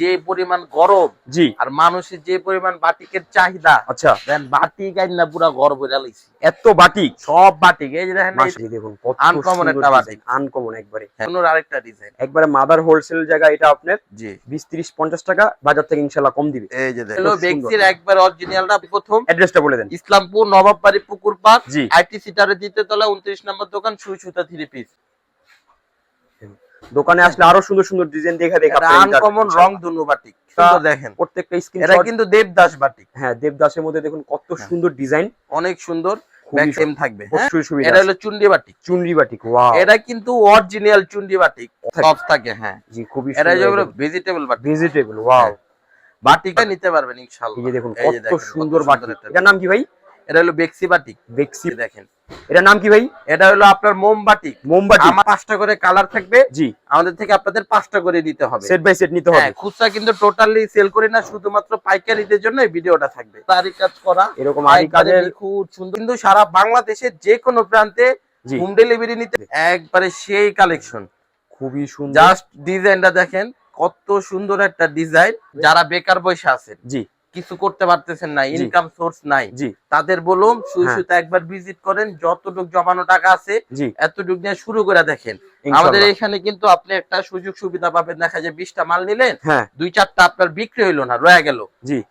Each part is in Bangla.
যে পরিমাণ গরম জি। আর মানুষের যে পরিমাণ বাটিকের চাহিদা আচ্ছা। দেন বাটিক আইনা পুরা ঘর বইরা লাইছি। এত বাটিক? সব বাটিক। এই যে দেখেন দেখুন Uncommon একটা বাটিক। আনকমন একবারে। সুন্দর আরেকটা ডিজাইন একবারে মাদার হোলসেল জায়গা এটা আপনার জি। বিশ তিরিশ পঞ্চাশ টাকা বাজার থেকে ইনশাল্লাহ কম দিবে। এই যে দেখেন। বেক্সির একবার অরিজিনালটা প্রথম। অ্যাড্রেসটা বলে দেন। ইসলামপুর নবাববাড়ি পুকুর পাড় জি আইটি সিটারের দ্বিতীয় তলা উনত্রিশ নম্বর দোকান সুই সুতা থ্রি পিস দোকানে আসলে আরও সুন্দর সুন্দর ডিজাইন দেখা দেখা আনকমন রং ধনু বাটিক সুন্দর দেখেন। প্রত্যেকটা স্ক্রিন এটা কিন্তু দেবদাস বাটিক হ্যাঁ দেবদাসের মধ্যে দেখুন কত সুন্দর ডিজাইন অনেক সুন্দর খুবই ব্যাক সেম থাকবে হ্যাঁ? এটা হলো চুন্ডি বাটিক চুনরি বাটিক ওয়াও এটা কিন্তু অরিজিনাল চুন্ডি বাটিক সব থাকে হ্যাঁ। জি খুবই এটা ভেজিটেবল বাটিক ভেজিটেবল ওয়াও বাটিকা নিতে পারবেন ইনশাআল্লাহ। এই দেখুন কত সুন্দর বাটিক এটার নাম কি ভাই? এটা হলো বেক্সি বাটিক বেক্সি দেখেন। এটার নাম কি ভাই? এটা হলো আপনার মোম বাটিক মোমবাটি আমার পাঁচটা করে কালার থাকবে। জি। আমাদের থেকে আপনাদের পাঁচটা করে দিতে হবে। সেট বাই সেট নিতে হবে। হ্যাঁ খুচরা কিন্তু টোটালি সেল করি না শুধুমাত্র পাইকারিদের জন্য এই ভিডিওটা থাকবে। তারই কাজ করা। এরকম একবারে কাজের নিখুঁত সুন্দর। কিন্তু সারা বাংলাদেশের যে কোনো প্রান্তে হোম ডেলিভারি নিতে একবারে সেই কালেকশন খুবই সুন্দর। জাস্ট ডিজাইনটা দেখেন কত সুন্দর একটা ডিজাইন যারা বেকার বসে আছেন। জি। কিছু করতে পারতেছেন না ইনকাম সোর্স নাই। তাদের বলুন সুই হ্যাঁ। একবার ভিজিট করেন যতটুক জমানো টাকা আছে এতটুক নিয়ে শুরু করে দেখেন। আমাদের এখানে কিন্তু আপনি একটা সুযোগ সুবিধা পাবেন দেখা যায় বিশটা মাল নিলেন হ্যাঁ। দুই চারটা আপনার বিক্রি হইল না রয়ে গেল।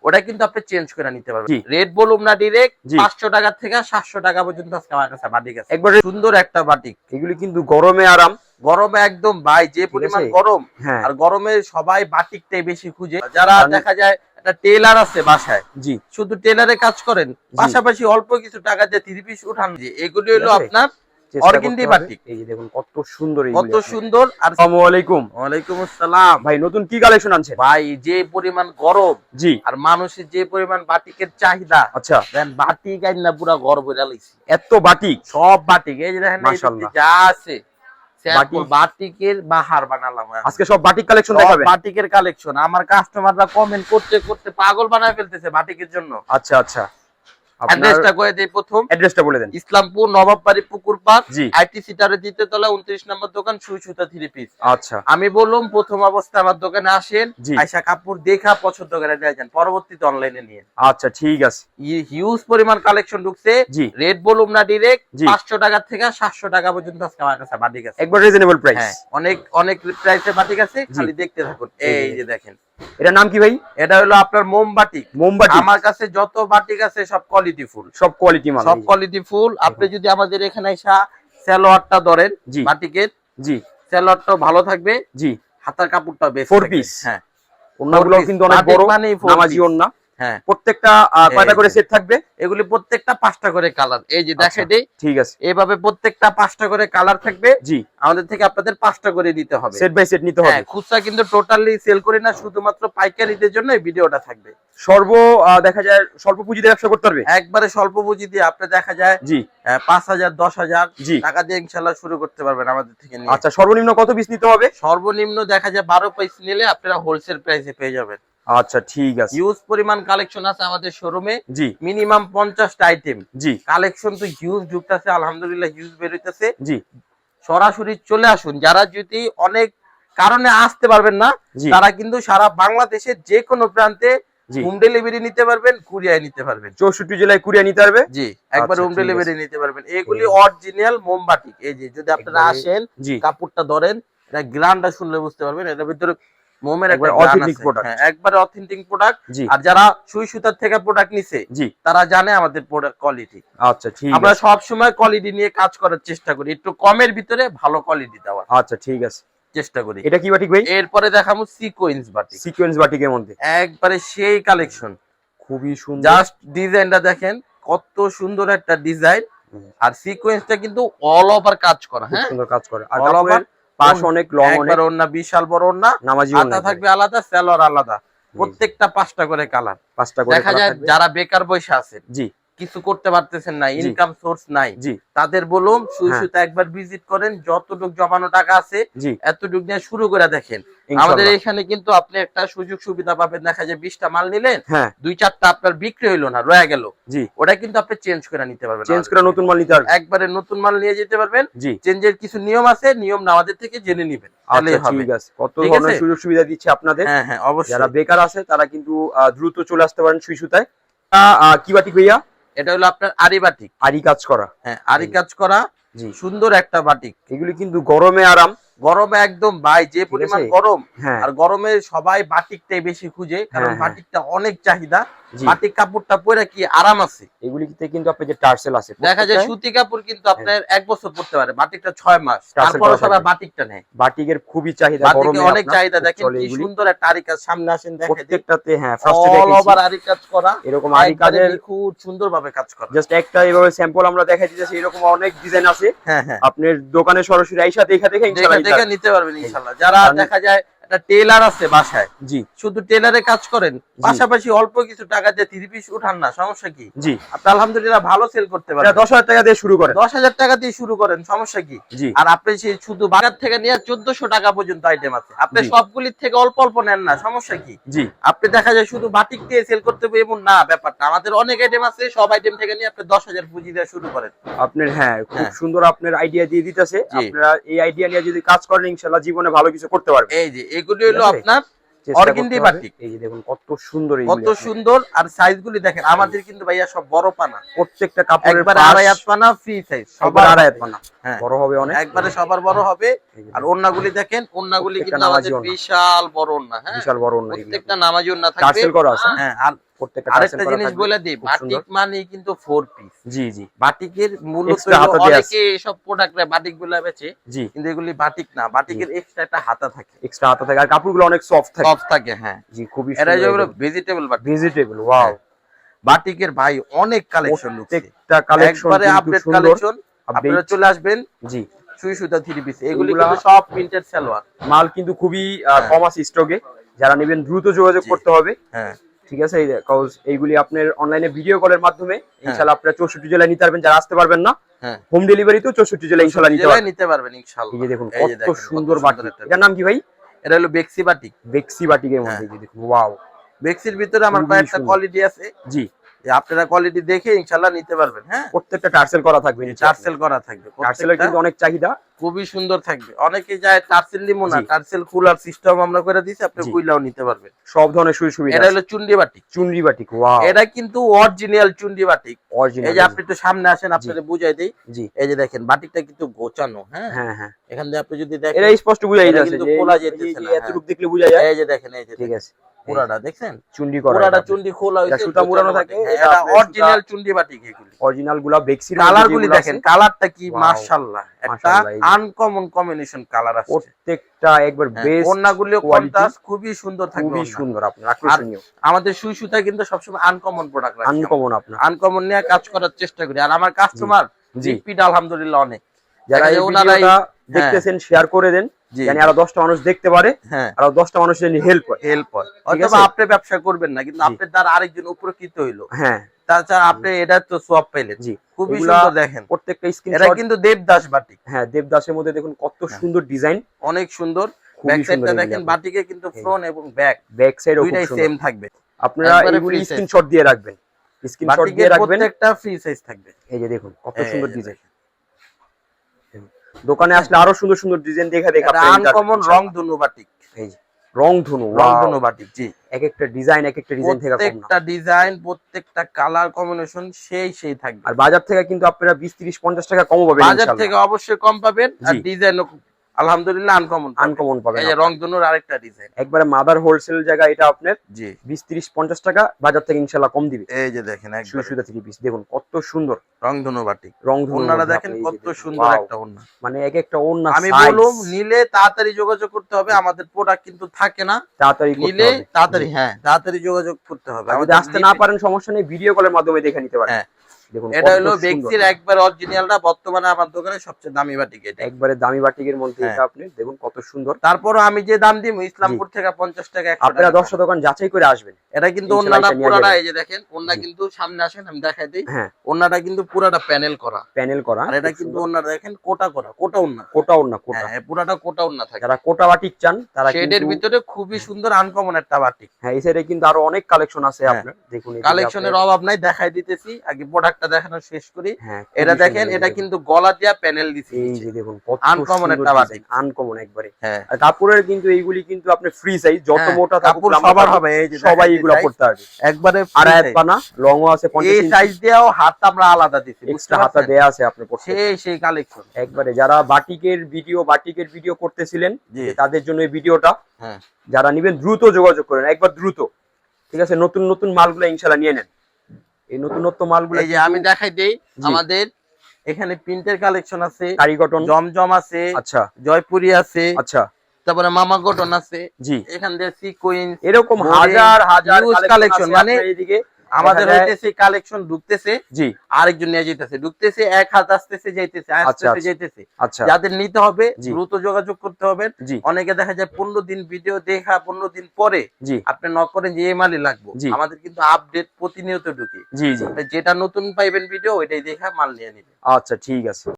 ওটা কিন্তু আপনি চেঞ্জ করে নিতে পারবেন। রেট বলুন না ডিরেক্ট পাঁচশো টাকা থেকে সাতশো টাকা পর্যন্ত আজকে আমার কাছে বাটিক আছে একবারে সুন্দর একটা বাটিক এগুলি কিন্তু গরমে আরাম। গরমে একদম ভাই যে পরিমাণ গরম হ্যাঁ। আর গরমে সবাই বাটিকটাই বেশি খুঁজে। যারা দেখা যায় একটা টেলার আছে বাসায়। জি। শুধু টেলারে কাজ করেন। পাশাপাশি অল্প কিছু টাকা দিয়ে থ্রি পিস উঠান। যে এগুলি হলো আপনার চেষ্টা অর্গেন্ডি করতে হবে। বাটিক। এই যে দেখুন কত সুন্দর কত সুন্দর। আসসালামু আলাইকুম। ওয়ালাইকুম আসসালাম। ভাই নতুন কি কালেকশন ভাই যে পরিমাণ গরম জি। আর মানুষের যে পরিমাণ বাটিকের চাহিদা আচ্ছা। দেন বাটিক আইনা পুরা এত বাটিক? সব বাটিক। এই যে দেখেন যা আছে। বাটিকের বাহার বানালাম আজকে সব বাটিক কালেকশন বাটিকের কালেকশন আমার কাস্টমাররা কমেন্ট করতে করতে পাগল বানায় ফেলতেছে বাটিকের জন্য। আচ্ছা আচ্ছা। অ্যাড্রেসটা কয়ে দেই প্রথম। অ্যাড্রেসটা বলে দেন। ইসলামপুর নবাববাড়ি পুকুর পাড়। জি। আইটি দ্বিতীয় তলা উনত্রিশ নম্বর দোকান সুই সুতা থ্রি পিস আচ্ছা। আমি বললাম প্রথম অবস্থায় আমার দোকানে আসেন কাপড় দেখা পছন্দ করে নিয়ে যান পরবর্তীতে অনলাইনে নিয়ে আচ্ছা ঠিক আছে। হিউজ পরিমাণ কালেকশন ঢুকছে রেট বলুম না ডিরেক্ট। পাঁচশো টাকা থেকে সাতশো টাকা পর্যন্ত আজকে আমার কাছে বাটিক আছে একবার রিজনেবল প্রাইস হ্যাঁ অনেক অনেক প্রাইসে বাটিক আছে খালি দেখতে থাকুন। এই যে। যে দেখেন। এটার নাম কি ভাই? এটা হলো আপনার মোমবাটি মোমবাটি আমার কাছে যত বাটিক আছে সব কোয়ালিটি ফুল সব কোয়ালিটি মাল সব কোয়ালিটি ফুল। আপনি যদি আমাদের এখানে এসা সালোয়ারটা ধরেন জি। বাটিকের জি। সালোয়ারটা ভালো থাকবে। জি। হাতার কাপড়টা বেশ ফোর পিস হ্যাঁ। ওনাগুলো। কিন্তু অনেক বড় মানে নামাজি। ওন্না হ্যাঁ। প্রত্যেকটা কয়টা করে। সেট থাকবে? এগুলি প্রত্যেকটা পাঁচটা করে কালার এই যে দেখাই আচ্ছা। দেই ঠিক আছে। এইভাবে প্রত্যেকটা পাঁচটা করে কালার থাকবে। জি। আমাদের থেকে আপনাদের পাঁচটা করে দিতে হবে। সেট বাই সেট নিতে হবে। হ্যাঁ খুচরা কিন্তু টোটালি সেল করি না শুধুমাত্র পাইকারিদের জন্য এই ভিডিওটা থাকবে। সর্ব দেখা যায় স্বল্প পুঁজিতে ব্যবসা করতে পারবে? একবারে স্বল্প পুঁজি দিয়ে আপনি দেখা যায় জি। পাঁচ হাজার দশ হাজার জি। টাকা দিয়ে ইনশাল্লাহ শুরু করতে পারবেন আমাদের থেকে আচ্ছা সর্বনিম্ন কত পিস নিতে হবে? সর্বনিম্ন দেখা যায় বারো পিস নিলে আপনারা হোলসেল প্রাইসে পেয়ে যাবেন। আচ্ছা ঠিক আছে। হিউজ পরিমাণ কালেকশন আছে আমাদের শোরুমে জি। মিনিমাম পঞ্চাশটা আইটেম জি। কালেকশন তো হিউজ ঢুকতেছে আলহামদুলিল্লাহ হিউজ বেরোইতেছে। জি। সরাসরি চলে আসুন যারা যদি অনেক কারণে আসতে পারবেন না তারা কিন্তু সারা বাংলাদেশের যে কোনো প্রান্তে হোম ডেলিভারি নিতে পারবেন কুরিয়ায় নিতে পারবেন। চৌষট্টি জেলায় কুরিয়া নিতে পারবে? জি একবার আচ্ছা, হোম ডেলিভারি নিতে পারবেন। এগুলি অরিজিনাল মোমবাটিক এই যে যদি আপনারা আসেন কাপড়টা ধরেন এটা গ্রানটা শুনলে বুঝতে পারবেন এটার ভিতরে মোমের একবারে authentic হ্যাঁ একবারে অথেন্টিক প্রোডাক্ট আর যারা সুই সুতার থেকে প্রোডাক্ট নিছে তারা জানে আমাদের প্রোডাক্ট কোয়ালিটি আচ্ছা ঠিক আমরা সব সময় কোয়ালিটি নিয়ে কাজ করার চেষ্টা করি। একটু কমের ভিতরে ভালো কোয়ালিটি আচ্ছা ঠিক আছে। চেষ্টা করি। এটা কি বাটিক ভাই? এরপরে দেখাবো সিকোয়েন্স বাটিক সিকোয়েন্স বাটিকের মধ্যে। একবারে সেই কালেকশন খুবই সুন্দর। জাস্ট ডিজাইনটা দেখেন কত সুন্দর একটা ডিজাইন। আর সিকোয়েন্সটা কিন্তু অল ওভার কাজ করা হ্যাঁ? সুন্দর কাজ করে। আর over কাপড়ের পাশ অনেক লং অনেক। ওন্না বিশাল বড় ওন্না নামাজি হাতা থাকবে আলাদা সেলর আলাদা। প্রত্যেকটা পাঁচটা করে কালার। পাঁচটা করে দেখা যায় যারা বেকার বসে আছে জি। কিছু করতে পারতেছেন না ইনকাম সোর্স নাই। জি। তাদের বলুন সুই হ্যাঁ। একবার ভিজিট করেন যতটুক জমানো টাকা আছে এতটুক নিয়ে শুরু করে দেখেন। আমাদের এখানে কিন্তু আপনি একটা সুযোগ সুবিধা পাবেন দেখা যায় বিশটা মাল নিলেন হ্যাঁ। দুই চারটা আপনার বিক্রি হইল না রয়ে গেল। ওটা কিন্তু আপনি চেঞ্জ করে নিতে পারবেন চেঞ্জ করে নতুন মাল নিতে একবারে নতুন মাল নিয়ে যেতে পারবেন। জি। চেঞ্জের কিছু নিয়ম আছে নিয়ম না আমাদের থেকে জেনে নিবেন আচ্ছা হবে। ঠিক আছে। কত ধরনের সুযোগ সুবিধা দিচ্ছে আপনাদের? হ্যাঁ হ্যাঁ অবশ্যই। যারা বেকার আছে তারা কিন্তু দ্রুত চলে আসতে পারেন সুই সুতায়। আহ, আহ, কি বাটি ভাইয়া? এটা হলো আপনার আরি বাটিক। আরি কাজ করা। হ্যাঁ আরি কাজ করা সুন্দর একটা বাটিক। এগুলি কিন্তু গরমে আরাম। গরমে একদম ভাই যে পরিমাণ গরম। হ্যাঁ। আর গরমে সবাই বাটিকটাই বেশি খুঁজে কারণ হ্যাঁ, হ্যাঁ। বাটিকটা অনেক চাহিদা। বাটিক কাপড়টা পরে কি আরাম আছে? এগুলিতে কিন্তু আপনি যে টার্সেল আছে দেখা যায় সুতি কাপড় কিন্তু আপনার এক বছর পরতে পারে বাটিকটা ছয় মাস। তারপরে সবাই। বাটিকটা নেয়। বাটিকের খুবই চাহিদা বাটিকে গরমে অনেক চাহিদা দেখেন কি সুন্দর একটা আরি কাজ সামনে আসেন দেখে দিই প্রত্যেকটাতে হ্যাঁ ফার্স্টে অল দেখেছি। ওভার আরি কাজ করা। এরকম আরি কাজের খুব সুন্দর ভাবে কাজ করা। জাস্ট একটা এভাবে স্যাম্পল আমরা দেখাই দিতেছি এরকম অনেক ডিজাইন আছে। হ্যাঁ হ্যাঁ। আপনার দোকানে সরাসরি আইসা দেখা দেখে ইনশাআল্লাহ দেখে। নিতে পারবেন ইনশাল্লাহ যারা দেখা যায় একটা টেলার আছে বাসায়। জি। শুধু টেলারে কাজ করেন পাশাপাশি অল্প কিছু টাকা দিয়ে থ্রি পিস উঠান না সমস্যা কি? জি। আপনি আলহামদুলিল্লাহ ভালো সেল করতে পারেন দশ হাজার টাকা দিয়ে শুরু করেন। দশ হাজার টাকা দিয়ে শুরু করেন সমস্যা কি? জি। আর আপনি সেই শুধু বাজার থেকে নিয়ে চোদ্দশো টাকা পর্যন্ত আইটেম আছে। আপনি সবগুলির থেকে অল্প অল্প নেন না সমস্যা কি? জি। আপনি দেখা যায় শুধু বাটিক দিয়ে সেল করতে হবে এমন না ব্যাপারটা। আমাদের অনেক আইটেম আছে সব আইটেম থেকে নিয়ে আপনি দশ হাজার পুঁজি দিয়ে শুরু করেন। আপনার হ্যাঁ খুব হ্যাঁ। সুন্দর আপনার আইডিয়া দিয়ে দিতেছে। আপনারা এই আইডিয়া নিয়ে যদি কাজ করেন ইনশাআল্লাহ জীবনে ভালো কিছু করতে পারবেন। এই যে এগুলি হলো আপনার হবে। বাটিক। এই যে দেখুন কত সুন্দর কত সুন্দর আর দেখেন আমাদের কিন্তু ভাইয়া সব বড় পানা। প্রত্যেকটা কাপড়ের একবার আড়াই হাত পানা ফ্রি সাইজ সবার আড়াই হাত পানা। হ্যাঁ। বড় হবে অনেক। একবারে সবার বড় হবে। এই যে আর ওন্নাগুলি দেখেন ওন্নাগুলি কিন্তু আমাদের বিশাল বড় ওন্না হ্যাঁ। বিশাল বড় অন্য প্রত্যেকটা নামাজি ওন্না থাকবে। করা আছে। হ্যাঁ আর প্রত্যেকটা আরেকটা জিনিস বলে দিই বাটিক মানে কিন্তু ফোর পিস জি জি। বাটিকের মূলত Extra হাতা হলো দেয়া আছে। অনেকে এসব প্রোডাক্ট বাটিকগুলা বেচে জি। কিন্তু এগুলি বাটিক না বাটিকের এক্সট্রা একটা হাতা থাকে। এক্সট্রা হাতা থাকে। আর কাপড়গুলো অনেক সফট থাকে। সব থাকে হ্যাঁ। জি খুবই এরা যেগুলো ভেজিটেবল বাটিক। ভেজিটেবল ওয়াও বাটিকের ভাই অনেক কালেকশন প্রত্যেকটা কালেকশন একবারে আপডেট কালেকশন আপনারা চলে আসবেন। জি। সুই সুতা থ্রি পিস এগুলি কিন্তু সব প্রিন্টেড সালোয়ার। মাল কিন্তু খুবই হ্যাঁ। কম আছে স্টকে যারা নেবেন দ্রুত যোগাযোগ করতে হবে। হ্যাঁ। ঠিক আছে? এই কজ এইগুলি আপনার অনলাইনে ভিডিও কলের মাধ্যমে ইনশাআল্লাহ আপনারা চৌষট্টি জেলায় নিতে পারবেন যারা আসতে পারবেন না। হ্যাঁ। হোম ডেলিভারি তো চৌষট্টি জেলায় ইনশাআল্লাহ নিতে পারবেন। নিতে পারবেন ইনশাআল্লাহ এই যে দেখুন কত সুন্দর বাটি। এটার নাম কি ভাই? এটা হলো বেক্সি বাটিক বেক্সি বাটিকের মধ্যে হ্যাঁ। দেখুন ওয়াও বেক্সির ভিতরে আমার কয়েকটা কোয়ালিটি আছে। জি। আপনারা কোয়ালিটি দেখে ইনশাআল্লাহ নিতে পারবেন হ্যাঁ? প্রত্যেকটা টার্সেল করা থাকবে টার্সেল করা থাকবে টার্সেলের কিন্তু অনেক চাহিদা। খুবই সুন্দর থাকবে। অনেকে যায় টার্সেল নিবো না টার্সেল খোলার সিস্টেম আমরা করে দিছি আপনি কুইলাও নিতে পারবেন। সব ধরনের সুযোগ সুবিধা এটা হলো চুন্ডি বাটিক। চুনরি বাটিক ওয়াও এটা কিন্তু অরিজিনাল চুন্ডি বাটিক। অরিজিনাল এই যে আপনি একটু সামনে আসেন আপনাদের বুঝাই দেই। জি। এই যে দেখেন বাটিকটা কিন্তু গোছানো হ্যাঁ? হ্যাঁ হ্যাঁ। এখান দিয়ে আপনি যদি দেখেন এটা স্পষ্ট বুঝাই যাচ্ছে কিন্তু যে খোলা যেতেছে না, হ্যাঁ। দেখলে বোঝা যায়। এই যে দেখেন এই যে ঠিক আছে। পুরাটা দেখছেন? চুন্ডি করা পুরাটা চুন্ডি খোলা হয়েছে সুতা মুড়ানো থাকে, হ্যাঁ, এটা অরিজিনাল চুন্ডি বাটিক এগুলি। অরিজিনালগুলা বেক্সির কালার গুলি দেখেন কালারটা কি? মাশাআল্লাহ। একটা। আনকমন কম্বিনেশন কালার আছে। প্রত্যেকটা একবার হ্যাঁ, বেস্ট কন্ট্রাস্ট খুবই সুন্দর থাকবে খুবই সুন্দর আপনার আকর্ষণীয়। আমাদের সুই সুতা কিন্তু সবসময় আনকমন প্রোডাক্ট রাখি আনকমন আপনার। আনকমন নিয়ে কাজ করার চেষ্টা করি। আর আমার কাস্টমার জি। আলহামদুলিল্লাহ অনেক। যারা এই ভিডিওটা দেখতেছেন শেয়ার করে দেন। জানি আরও দশটা মানুষ দেখতে পারে হ্যাঁ। আরও দশটা মানুষ জানি হেল্প হয় হেল্প হয় অথবা আপনি ব্যবসা করবেন না কিন্তু আপনার দ্বারা আরেকজন উপকৃত হইল। হ্যাঁ। তাছাড়া আপনি এটা তো সোয়াব পাইলেন। জি। খুবই সুন্দর দেখেন। প্রত্যেকটা এটা কিন্তু দেবদাস বাটিক। হ্যাঁ দেবদাসের মধ্যে দেখুন কত হ্যাঁ। সুন্দর ডিজাইন অনেক সুন্দর। ব্যাক সাইডটা দেখেন বাটিকে কিন্তু। ফ্রন্ট এবং ব্যাক ব্যাক দুইটাই সেম থাকবে। আপনারা এগুলি স্ক্রিনশট দিয়ে রাখবেন। স্ক্রিনশট দিয়ে রাখবেন। প্রত্যেকটা ফ্রি সাইজ থাকবে। এই যে দেখুন কত সুন্দর ডিজাইন দোকানে আসলে আরও সুন্দর সুন্দর ডিজাইন দেখা দেখা আনকমন রং ধনু বাটিক এই রং ধনু রং ধনু বাটিক জি। এক একটা ডিজাইন এক একটা ডিজাইন থেকে একটা প্রত্যেকটা ডিজাইন প্রত্যেকটা কালার কম্বিনেশন সেই সেই থাকবে। আর বাজার থেকে কিন্তু আপনারা বিশ তিরিশ পঞ্চাশ টাকা কম পাবেন বাজার থেকে অবশ্যই কম পাবেন আর ডিজাইন ডিজাইনও আলহামদুলিল্লাহ আনকমন আনকমন পাবেন এই যে রং ধনুর আরেকটা ডিজাইন একবারে মাদার হোলসেল জায়গা এটা আপনার জি। বিশ তিরিশ পঞ্চাশ টাকা বাজার থেকে ইনশাল্লাহ কম দিবে। এই যে দেখেন একবার। সুতা থ্রি পিস দেখুন কত সুন্দর। রং ধনু বাটিক রং ধনু ওনারা দেখেন কত সুন্দর একটা ওন্না মানে এক একটা ওড়না আমি বলুম নিলে তাড়াতাড়ি যোগাযোগ করতে হবে। আমাদের প্রোডাক্ট কিন্তু থাকে না। তাড়াতাড়ি নিলে তাড়াতাড়ি হ্যাঁ তাড়াতাড়ি যোগাযোগ করতে হবে। আমাদের আসতে না পারেন সমস্যা নেই ভিডিও কলের মাধ্যমে দেখে নিতে পারেন। হ্যাঁ। এটা হলো বেক্সির একবার অরিজিনালটা বর্তমানে আমার দোকানে সবচেয়ে দামি বাটিক এটা। একবারে দামি বাটিকের মধ্যে হ্যাঁ। এটা আপনি দেখুন কত সুন্দর। তারপরও আমি যে দাম দিব ইসলামপুর থেকে পঞ্চাশ টাকা আপনারা টাকা। দশটা দোকান যাচাই করে আসবেন। এটা কিন্তু ইনশাল্লাহ অন্যটা এটা নিয়ে পুরাটা এই যে দেখেন অন্যটা কিন্তু সামনে আসেন আমি দেখাই দিই। হ্যাঁ। কিন্তু পুরাটা প্যানেল করা। প্যানেল করা আর এটা কিন্তু সুন্দর। দেখেন কোটা করা কোটা হ্যাঁ পুরাটা কোটা থাকে। যারা কোটা বাটিক চান তারা শেডের ভিতরে খুবই সুন্দর আনকমন একটা বাটিক। হ্যাঁ এই সাইডে কিন্তু আরও অনেক কালেকশন আছে। আপনার। দেখুন কালেকশনের অভাব নাই দেখাই দিতেছি। আগে প্রোডাক্টটা দেখানো শেষ করি। হ্যাঁ এটা দেখেন এটা কিন্তু গলা দিয়া প্যানেল দিছি এই যে দেখুন Uncommon একটা বাটিক। আনকমন একবারে। হ্যাঁ। কাপড়ের কিন্তু এইগুলি কিন্তু আপনার ফ্রি সাইজ যত হ্যাঁ, মোটা কাপড় সবার হবে এই যে সবাই এগুলো পড়তে পারবে একবারে আর এক। পানা লংও আছে এই সাইজ দিয়েও হাত আমরা আলাদা দিছি এক্সট্রা হাতা দেয়া আছে আপনার পড়তে সেই সেই কালেকশন একবারে যারা বাটিকের ভিডিও বাটিকের ভিডিও করতেছিলেন তাদের জন্য এই ভিডিওটা হ্যাঁ। যারা নিবেন দ্রুত যোগাযোগ করেন একবার দ্রুত। ঠিক আছে নতুন নতুন মালগুলো ইনশাল্লাহ নিয়ে নেন। এই নতুনত্ব নতুন মালগুলো এই যে আমি দেখাই দেই আমাদের এখানে প্রিন্টের কালেকশন আছে কারি কটন জমজম আছে আচ্ছা। জয়পুরি আছে আচ্ছা। তারপরে মামা কটন আছে জি। এখান দিয়ে সিকোয়েন্স এরকম হাজার হাজার আছে মানে এইদিকে। আমাদের হইতেছে কালেকশন ঢুকতেছে জি। আরেকজন নিয়ে যেতেছে ঢুকতেছে এক হাত আসতেছে যাইতেছে আসতেছে আচ্ছা। যাইতেছে। আচ্ছা। যাদের নিতে হবে দ্রুত যোগাযোগ করতে হবে। অনেকে দেখা যায় পনেরো দিন ভিডিও দেখা পনেরো দিন পরে জি। আপনি নক করেন যে এই মালই লাগবে। আমাদের কিন্তু আপডেট প্রতিনিয়ত ঢুকে। জি জি। যেটা নতুন পাইবেন ভিডিও ওইটাই দেখা মাল নিয়ে নিবে আচ্ছা ঠিক আছে।